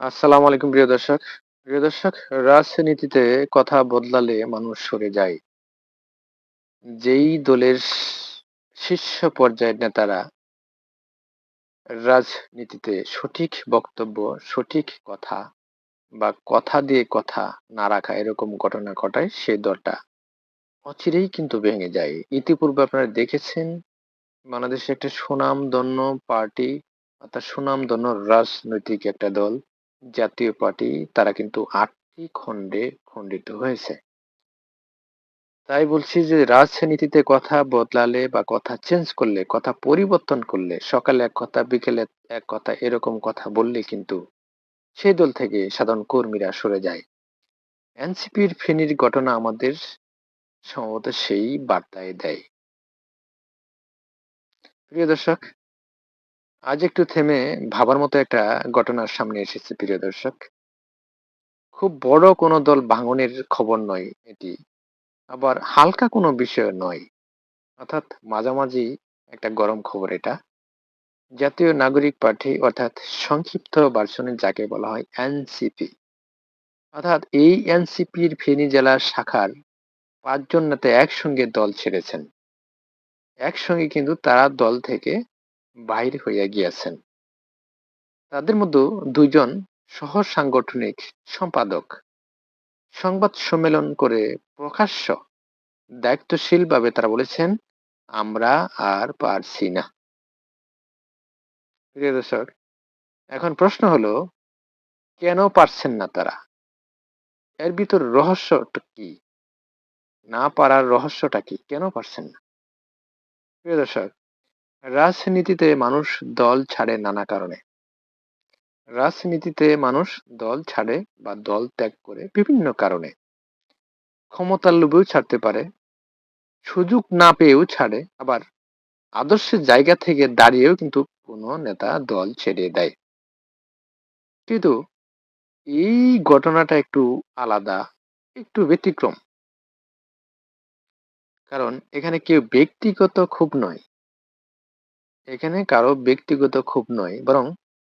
আসসালামু আলাইকুম প্রিয় দর্শক। প্রিয় দর্শক, রাজনীতিতে কথা বদলালে মানুষ সরে যায়। যেই দলের শীর্ষ পর্যায়ের নেতারা রাজনীতিতে সঠিক বক্তব্য, সঠিক কথা বা কথা দিয়ে কথা না রাখা এরকম ঘটনা ঘটায় সেই দলটা অচিরেই কিন্তু ভেঙে যায়। ইতিপূর্বে আপনারা দেখেছেন বাংলাদেশে একটা সুনামধন্য পার্টি অর্থাৎ সুনামধন্য রাজনৈতিক একটা দল জাতীয় পার্টি তারা কিন্তু আটটি খণ্ডে খণ্ডিত হয়েছে। তাই বলছি যে রাজনীতিতে কথা বদলালে বা কথা চেঞ্জ করলে, কথা পরিবর্তন করলে, সকালে এক কথা বিকেলে এক কথা এরকম কথা বললে কিন্তু সেই দল থেকে সাধারণ কর্মীরা সরে যায়। এনসিপির ফেনীর ঘটনা আমাদের সম্ভবত সেই বার্তায় দেয়। প্রিয় দর্শক, আজ একটু থেমে ভাবার মতো একটা ঘটনার সামনে এসেছে, প্রিয় দর্শক। খুব বড় কোনো দল ভাঙনের খবর নয় এটি। আবার হালকা কোনো বিষয় নয়। অর্থাৎ মাঝামাঝি একটা গরম খবর এটা। জাতীয় নাগরিক পার্টি অর্থাৎ সংক্ষিপ্ত ভার্সনে যাকে বলা হয় এনসিপি। অর্থাৎ এই এনসিপির ফেনী জেলার শাখার পাঁচজন নেতা একসঙ্গে দল ছেড়েছেন। একসঙ্গে কিন্তু তারা দল থেকে বাহির হইয়া গিয়াছেন। তাদের মধ্যে দুইজন সহ সাংগঠনিক সম্পাদক। সংবাদ সম্মেলন করে প্রকাশ্য, দায়িত্বশীলভাবে তারা বলেছেন, আমরা আর পারছি না। প্রিয় দর্শক, এখন প্রশ্ন হলো, কেন পারছেন না তারা? এর ভিতর রহস্যটা কি? না পারার রহস্যটা কি? কেন পারছেন না? প্রিয় দর্শক রাজনীতিতে মানুষ দল ছাড়ে নানা কারণে। রাজনীতিতে মানুষ দল ছাড়ে বা দল ত্যাগ করে বিভিন্ন কারণে। ক্ষমতার লোভেও ছাড়তে পারে, সুযোগ না পেয়েও ছাড়ে, আবার আদর্শের জায়গা থেকে দাঁড়িয়েও কিন্তু কোনো নেতা দল ছেড়ে দেয়। কিন্তু এই ঘটনাটা একটু আলাদা, একটু ব্যতিক্রম। কারণ এখানে কেউ ব্যক্তিগত খুব নয়। এখানে কারও ব্যক্তিগত খুব নয়, বরং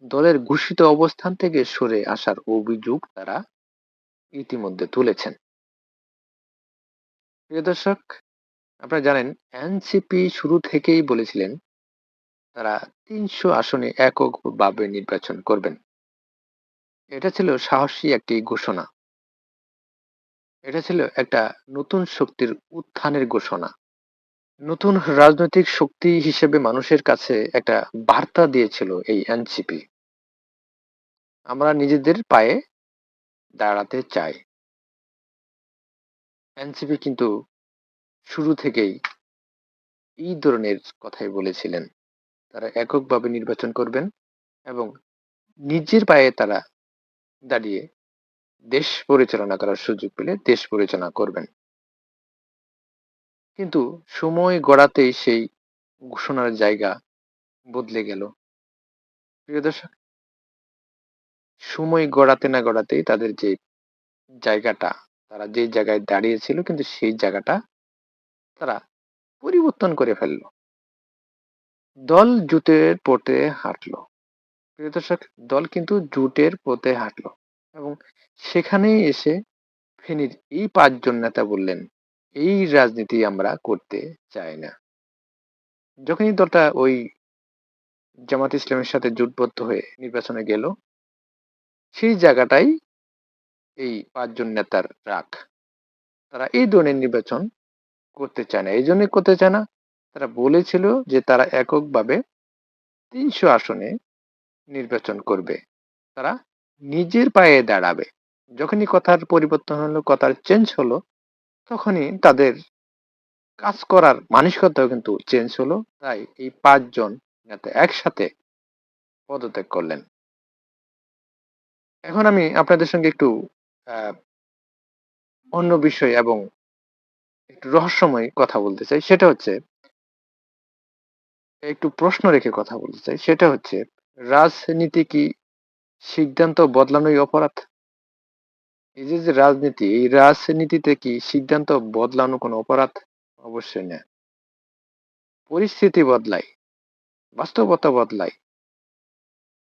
দলের ঘোষিত অবস্থান থেকে সরে আসার অভিযোগ তারা ইতিমধ্যে তুলেছেন। প্রিয় দর্শক, আপনারা জানেন, এনসিপি শুরু থেকেই বলেছিলেন, তারা তিনশো আসনে এককভাবে নির্বাচন করবেন। এটা ছিল সাহসী একটি ঘোষণা। এটা ছিল একটা নতুন শক্তির উত্থানের ঘোষণা। নতুন রাজনৈতিক শক্তি হিসেবে মানুষের কাছে একটা বার্তা দিয়েছিল এই এনসিপি। আমরা নিজেদের পায়ে দাঁড়াতে চাই। এনসিপি কিন্তু শুরু থেকেই এই ধরনের কথাই বলেছিলেন। তারা এককভাবে নির্বাচন করবেন এবং নিজের পায়ে তারা দাঁড়িয়ে দেশ পরিচালনা করার সুযোগ পেলে দেশ পরিচালনা করবেন। কিন্তু সময় গড়াতেই সেই ঘোষণার জায়গা বদলে গেল। প্রিয় দর্শক, সময় গড়াতে না গড়াতেই তাদের যে জায়গাটা, তারা যে জায়গায় দাঁড়িয়েছিল কিন্তু সেই জায়গাটা তারা পরিবর্তন করে ফেলল। দল জুটের পথে হাঁটলো। প্রিয় দর্শক, দল কিন্তু জুটের পথে হাঁটলো এবং সেখানেই এসে ফেনীর এই পাঁচজন নেতা বললেন এই রাজনীতি আমরা করতে চাই না। যখনই দলটা ওই জামাত ইসলামের সাথে জোটবদ্ধ হয়ে নির্বাচনে গেল, সেই জায়গাটাই এই পাঁচজন নেতার রাগ। তারা এই ধরনের নির্বাচন করতে চায় না। এই জন্যই করতে চায় না, তারা বলেছিল যে তারা এককভাবে তিনশো আসনে নির্বাচন করবে। তারা নিজের পায়ে দাঁড়াবে। যখনই কথার পরিবর্তন হলো, কথার চেঞ্জ হলো তখনই তাদের কাজ করার মানসিকতাও কিন্তু চেঞ্জ হলো। তাই এই পাঁচজন একসাথে পদত্যাগ করলেন। এখন আমি আপনাদের সঙ্গে একটু অন্য বিষয় এবং একটু রহস্যময় কথা বলতে চাই। সেটা হচ্ছে, একটু প্রশ্ন রেখে কথা বলতে চাই। সেটা হচ্ছে, রাজনীতি কি সিদ্ধান্ত বদলানোই অপরাধ? এই যে যে রাজনীতি, এই রাজনীতিতে কি সিদ্ধান্ত বদলানো কোনো অপরাধ? অবশ্যই না। পরিস্থিতি বদলায়, বাস্তবতা বদলায়,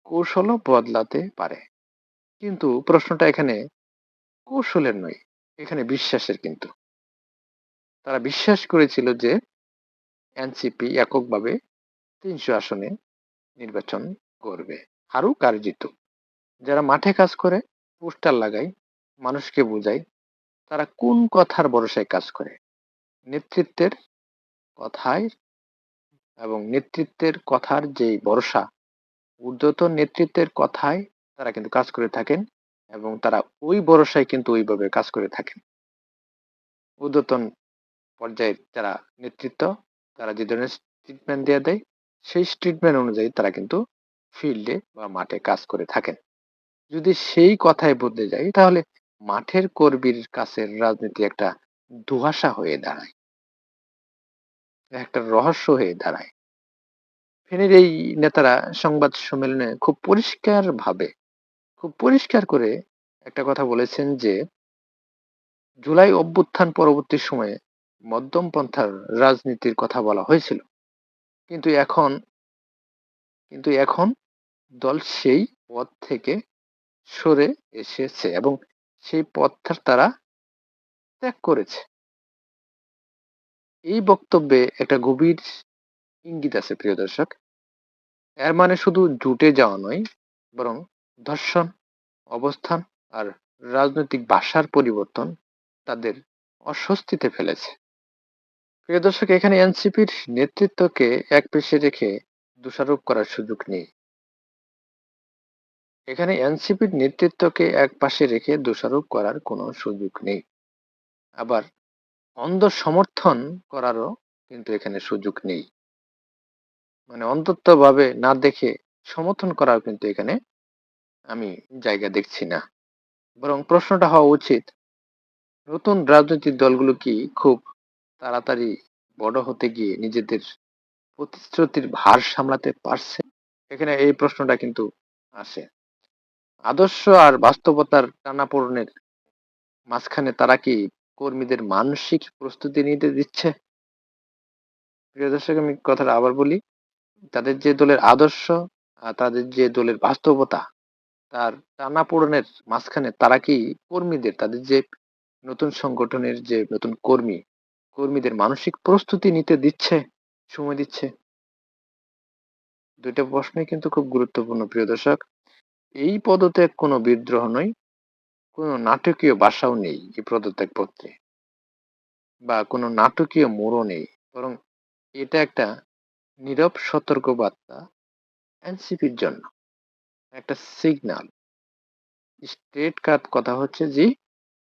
কৌশলও বদলাতে পারে। কিন্তু প্রশ্নটা এখানে কৌশলের নয়, এখানে বিশ্বাসের কিন্তু। তারা বিশ্বাস করেছিল যে এনসিপি এককভাবে তিনশো আসনে নির্বাচন করবে। আর জিতুক যারা মাঠে কাজ করে, পোস্টার লাগায় মানুষকে বোঝায় তারা কোন কথার ভরসায় কাজ করে। নেতৃত্বের কথায় এবং নেতৃত্বের কথার যে ভরসা, ঊর্ধ্বতন নেতৃত্বের কথায় তারা কিন্তু কাজ করে থাকেন এবং তারা ওই ভরসায় কিন্তু ওইভাবে কাজ করে থাকেন। ঊর্ধ্বতন পর্যায়ের যারা নেতৃত্ব, তারা যে ধরনের ট্রিটমেন্ট দেওয়া দেয়, সেই ট্রিটমেন্ট অনুযায়ী তারা কিন্তু ফিল্ডে বা মাঠে কাজ করে থাকেন। যদি সেই কথায় বদলে যায়, তাহলে মাঠের কর্মীর কাছের রাজনীতি একটা দুহাসা হয়ে দাঁড়ায়। একটা রহস্য হয়ে দাঁড়ায়। ফেনীর এই নেতারা সংবাদ সম্মেলনে খুব পরিষ্কার ভাবে খুব পরিষ্কার করে একটা কথা বলেছেন যে, জুলাই অভ্যুত্থান পরবর্তী সময়ে মধ্যম পন্থার রাজনীতির কথা বলা হয়েছিল। কিন্তু এখন কিন্তু এখন দল সেই পথ থেকে সরে এসেছে এবং সেই পথটা তারা ত্যাগ করেছে। এই বক্তব্যে একটা গভীর ইঙ্গিত আছে, প্রিয় দর্শক। এর মানে শুধু জুটে যাওয়া নয়, বরং ধর্ষণ, অবস্থান আর রাজনৈতিক ভাষার পরিবর্তন তাদের অস্বস্তিতে ফেলেছে। প্রিয় দর্শক, এখানে এনসিপির নেতৃত্বকে এক পেশে রেখে দোষারোপ করার সুযোগ নেই। এখানে এনসিপির নেতৃত্বকে এক পাশে রেখে দোষারোপ করার কোনো সুযোগ নেই। আবার অন্ধ সমর্থন করারও কিন্তু এখানে সুযোগ নেই। মানে অন্তত ভাবে না দেখে সমর্থন করাও কিন্তু এখানে আমি জায়গা দেখছি না। বরং প্রশ্নটা হওয়া উচিত, নতুন রাজনৈতিক দলগুলো কি খুব তাড়াতাড়ি বড় হতে গিয়ে নিজেদের প্রতিশ্রুতির ভার সামলাতে পারছে? এখানে এই প্রশ্নটা কিন্তু আসে। আদর্শ আর বাস্তবতার টানাপোড়েনের মাঝখানে তারা কি কর্মীদের মানসিক প্রস্তুতি নিতে দিচ্ছে? প্রিয় দর্শক, আমি কথাটা আবার বলি, তাদের যে দলের আদর্শ আর তাদের যে দলের বাস্তবতা, তার টানাপোড়েনের মাঝখানে তারা কি কর্মীদের, তাদের যে নতুন সংগঠনের যে নতুন কর্মী, কর্মীদের মানসিক প্রস্তুতি নিতে দিচ্ছে, সময় দিচ্ছে? দুইটা প্রশ্নই কিন্তু খুব গুরুত্বপূর্ণ, প্রিয় দর্শক। এই পদত্যাগ কোনো বিদ্রোহ নয়, কোনো নাটকীয় বাসাও নেই এই পদত্যাগ পত্রে বা কোনো নাটকীয় মোড়ও নেই, বরং এটা একটা নীরব সতর্ক বার্তা এনসিপির জন্য, একটা সিগনাল স্ট্রেট কাট কথা হচ্ছে যে,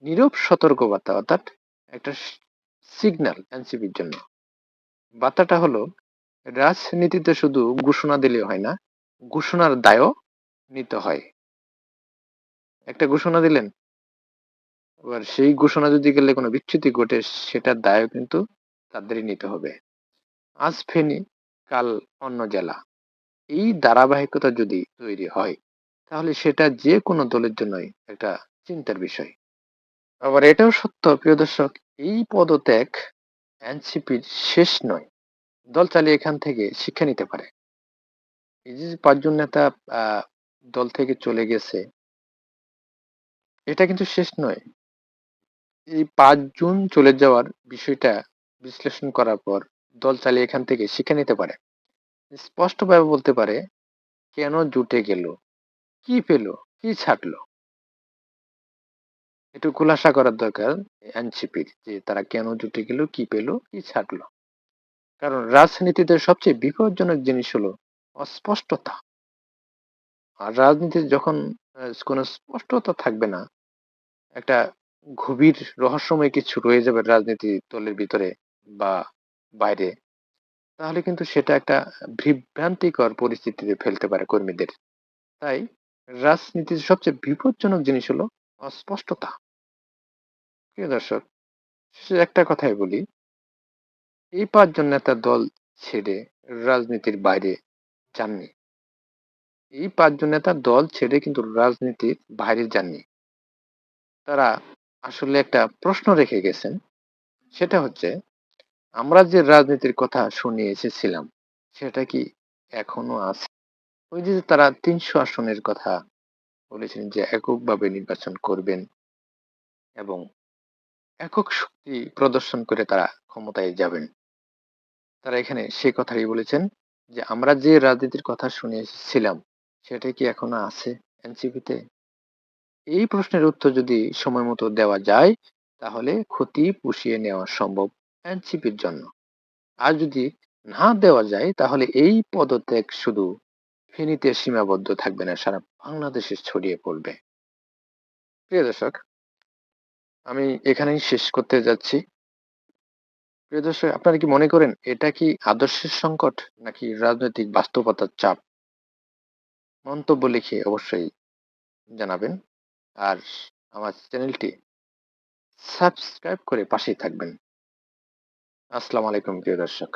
নীরব সতর্ক বার্তা অর্থাৎ একটা সিগন্যাল এনসিপির জন্য। বার্তাটা হলো, রাজনীতিতে শুধু ঘোষণা দিলে হয় না, ঘোষণার দায়ও নিতে হয়। একটা ঘোষণা দিলেন? এবার সেই ঘোষণা যদি গেলে কোনো বিচ্যুতি ঘটে, সেটার দায়ও কিন্তু তাদেরই নিতে হবে। আজ ফেনী, কাল অন্য জেলা। এই ধারাবাহিকতা যদি তৈরি হয়, তাহলে সেটা যে কোনো দলের জন্যই একটা চিন্তার বিষয়। আবার এটাও সত্য, প্রিয় দর্শক, এই পদত্যাগ এনসিপির শেষ নয়। দল চালিয়ে এখান থেকে শিক্ষা নিতে পারে। এই যে পাঁচজন নেতা দল থেকে চলে গেছে। এটা কিন্তু শেষ নয়। এই পাঁচ জুন চলে যাওয়ার বিষয়টা বিশ্লেষণ করার পর দল চালিয়ে এখান থেকে শিক্ষা নিতে পারে। স্পষ্টভাবে বলতে পারে, কেন জুটে গেল? কি পেল? কি ছাড়লো? একটু খুলাসা করার দরকার এনসিপির যে তারা কেন জুটে গেল, কি পেল, কি ছাড়লো? কারণ রাজনীতিতে সবচেয়ে বিপজ্জনক জিনিস হলো অস্পষ্টতা। আর রাজনীতিতে যখন কোনো স্পষ্টতা থাকবে না, একটা গভীর রহস্যময় কিছু রয়ে যাবে রাজনীতি দলের ভিতরে বা বাইরে, তাহলে কিন্তু সেটা একটা বিভ্রান্তিকর পরিস্থিতিতে ফেলতে পারে কর্মীদের। তাই রাজনীতির সবচেয়ে বিপজ্জনক জিনিস হলো অস্পষ্টতা। প্রিয় দর্শক একটা কথাই বলি। এই পাঁচজন নেতা দল ছেড়ে রাজনীতির বাইরে যাননি। এই পাঁচজন নেতা দল ছেড়ে কিন্তু রাজনীতির বাইরে যাননি। তারা আসলে একটা প্রশ্ন রেখে গেছেন। সেটা হচ্ছে, আমরা যে রাজনীতির কথা শুনে এসেছিলাম, সেটা কি এখনও আছে? ওই যে তারা তিনশো আসনের কথা বলেছেন যে এককভাবে নির্বাচন করবেন এবং একক শক্তি প্রদর্শন করে তারা ক্ষমতায় যাবেন। তারা এখানে সে কথাই বলেছেন যে, আমরা যে রাজনীতির কথা শুনে এসেছিলাম সেটা কি এখনও আছে এনসিপিতে এই প্রশ্নের উত্তর যদি সময় মতো দেওয়া যায়, তাহলে ক্ষতি পুষিয়ে নেওয়া সম্ভব এনসিপির জন্য। আর যদি না দেওয়া যায়, তাহলে এই পদত্যাগ শুধু ফেনীতে সীমাবদ্ধ থাকবে না, সারা বাংলাদেশে ছড়িয়ে পড়বে। প্রিয় দর্শক, আমি এখানেই শেষ করতে যাচ্ছি। প্রিয় দর্শক, আপনারা কি মনে করেন এটা কি আদর্শের সংকট নাকি রাজনৈতিক বাস্তবতার চাপ? মন্তব্য লিখে অবশ্যই জানাবেন। আর আমার চ্যানেলটি সাবস্ক্রাইব করে পাশেই থাকবেন। আসসালামু আলাইকুম, প্রিয় দর্শক।